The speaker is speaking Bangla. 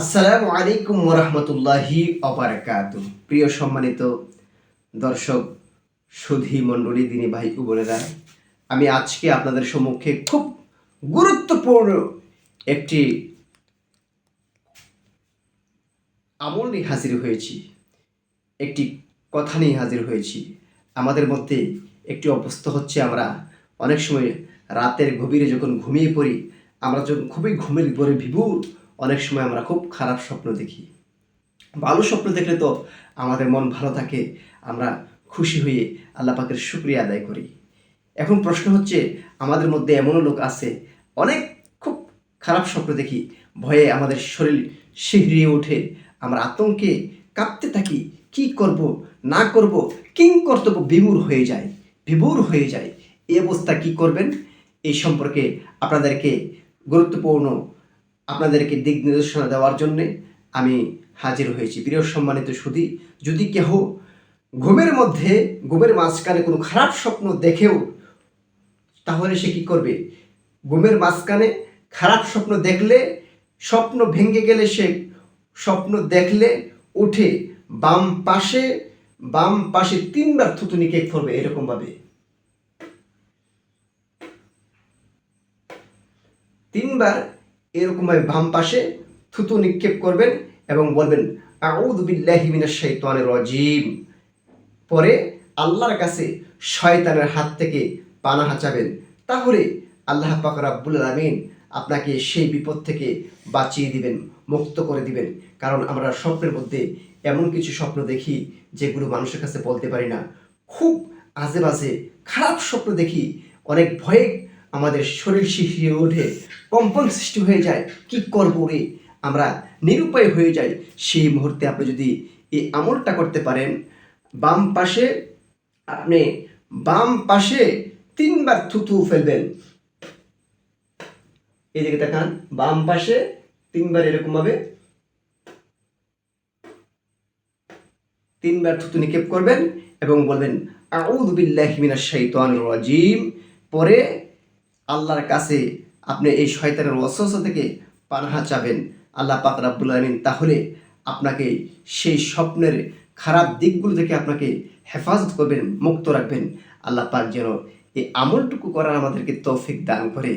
আসসালামু আলাইকুম ওরহমতুল্লাহি অবরাকাত। প্রিয় সম্মানিত দর্শক, সুধী মণ্ডলী, দিনী ভাই বোনেরা, আমি আজকে আপনাদের সম্মুখে খুব গুরুত্বপূর্ণ একটি আমল নিয়ে হাজির হয়েছি। একটি কথা নিয়ে হাজির হয়েছি। আমাদের মধ্যে একটি অবস্থা হচ্ছে আমরা। অনেক সময় রাতের গভীরে যখন ঘুমিয়ে পড়ি, আমরা যখন খুবই ঘুমের পরে বিভুর অনেক সময় আমরা খুব খারাপ স্বপ্ন দেখি। ভালো স্বপ্ন দেখলে তো আমাদের মন ভালো থাকে, আমরা খুশি হয়ে আল্লাহ পাকের শুক্রিয়া আদায় করি। এখন প্রশ্ন হচ্ছে, আমাদের মধ্যে এমনও লোক আছে, অনেক খুব খারাপ স্বপ্ন দেখি, ভয়ে আমাদের শরীর শিহরিয়ে ওঠে, আমরা আতঙ্কে কাঁপতে থাকি, কি করব, না করব, কিং কর্তব্য বিমূর হয়ে যায়, বিভোর হয়ে যায় এই অবস্থা কি করবেন? এই সম্পর্কে আপনাদেরকে গুরুত্বপূর্ণ আপনাদেরকে দিক নির্দেশনা দেওয়ার জন্যে আমি হাজির হয়েছি। প্রিয় সম্মানিত সুধী, যদি কেহ ঘুমের মধ্যে, ঘুমের মাঝখানে কোনো খারাপ স্বপ্ন দেখেও, তাহলে সে কি করবে? ঘুমের মাঝখানে খারাপ স্বপ্ন দেখলে, স্বপ্ন ভেঙে গেলে সে স্বপ্ন দেখলে উঠে বাম পাশে বাম পাশে তিনবার থুতুনি কেক করবে এরকমভাবে। তিনবার এরকমভাবে বাম পাশে থুতু নিক্ষেপ করবেন এবং বলবেন আউদ বিল্লাহি মিনাশ শাইতানির পরে আল্লাহর কাছে শয়তানের হাত থেকে পানা হাঁচাবেন। তাহলে আল্লাহ পাক আলামিন আপনাকে সেই বিপদ থেকে বাঁচিয়ে দিবেন, মুক্ত করে দিবেন। কারণ আমরা স্বপ্নের মধ্যে এমন কিছু স্বপ্ন দেখি যেগুলো মানুষের কাছে বলতে পারি না। খুব আজে বাজে খারাপ স্বপ্ন দেখি, অনেক ভয়ে আমাদের শরীর শিখিয়ে ওঠে, কম্পন সৃষ্টি হয়ে যায়, কি করব রে? আমরা নিরুপায় হয়ে যাই। সেই মুহূর্তে আপনি যদি এই আমলটা করতে পারেন, বাম পাশে আপনি বাম পাশে তিনবার থুতু ফেলবেন। এই দিকে দেখান বাম পাশে তিনবার এরকম ভাবে তিনবার থুতু নিক্ষেপ করবেন এবং বলবেন, আউযু বিল্লাহি মিনাশ রাজিম। পরে আল্লাহর কাছে আপনি এই শয়তানের অসহস থেকে পানাহা চাবেন। আল্লাহ পাক রাব্বুল আলামিন তাহলে আপনাকে সেই স্বপ্নের খারাপ দিকগুলো থেকে আপনাকে হেফাজত করবেন, মুক্ত রাখবেন। আল্লাহ পাক যেন এই আমলটুকু করার আমাদেরকে তৌফিক দান করে।